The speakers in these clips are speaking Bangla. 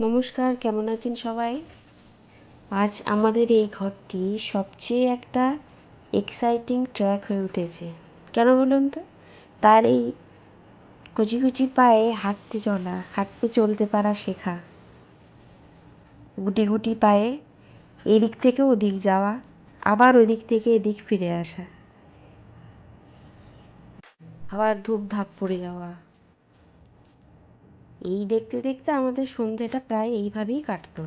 নমস্কার, কেমন আছেন সবাই? আজ আমাদের এই ঘরটি সবচেয়ে একটা এক্সাইটিং ট্র্যাক হয়ে উঠেছে। কেন বলুন তো? তার এই কুচি কুচি পায়ে হাঁটতে চলা, হাঁটতে চলতে পারা শেখা। গুটি গুটি পায়ে এদিক থেকে ওদিক যাওয়া, আবার ওদিক থেকে এদিক ফিরে আসা। আবার ধূপ ধাপ পড়ে যাওয়া। এই দেখতে দেখতে আমাদের সন্ধ্যেটা প্রায় এইভাবেই কাটতো।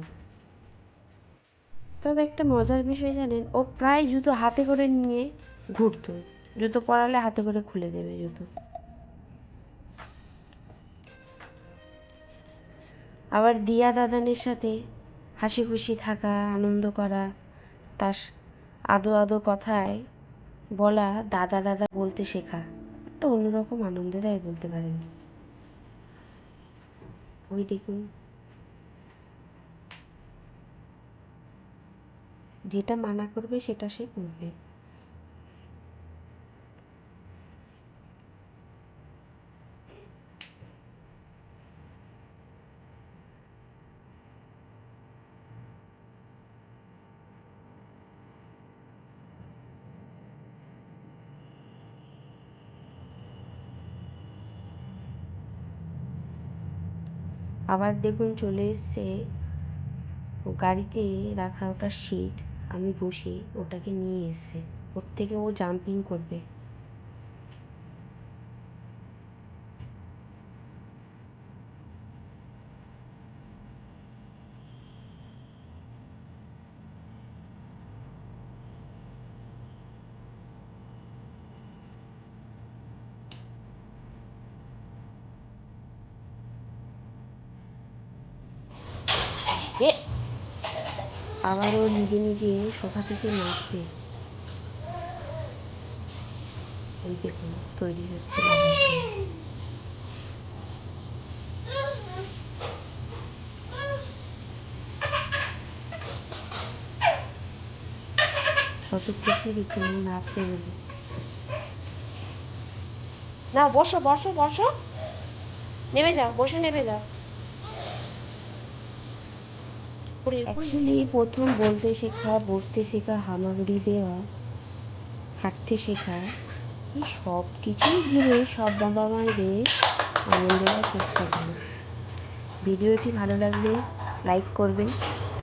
তবে একটা মজার বিষয় জানেন, ও প্রায় জুতো হাতে করে নিয়ে ঘুরতো। জুতো পরালে হাতে করে খুলে দেবে জুতো। আবার দিয়া দাদানের সাথে হাসি খুশি থাকা, আনন্দ করা, তার আদো আদো কথায় বলা, দাদা দাদা বলতে শেখা, একটা অন্যরকম আনন্দ দেয় বলতে পারেন। ওই দেখুন। যেটা মানা করবে সেটা সে করবে। আবার দেখুন চলে এসছে গাড়িতে রাখা ওটা সিট আমি বসে, ওটাকে নিয়ে এসছে। ওর থেকে ও জাম্পিং করবে। আবারও নিজে নিজে সোফা থেকে নামবে এই দেখুন তৈরি হচ্ছে কত খুশি দেখুন নাচতে বলে না বসো বসো বসো। নেমে যাও বসে নেমে যাও। অ্যাকচুয়ালি প্রথম বলতে শেখা বসতে শেখা, হামাগুড়ি দেওয়া, হাঁটতে শেখা, এই সব কিছুই ঘিরে সব বাবা মায়েদের আনন্দ দেওয়ার চেষ্টা করে। ভিডিওটি ভালো লাগলে লাইক করবেন।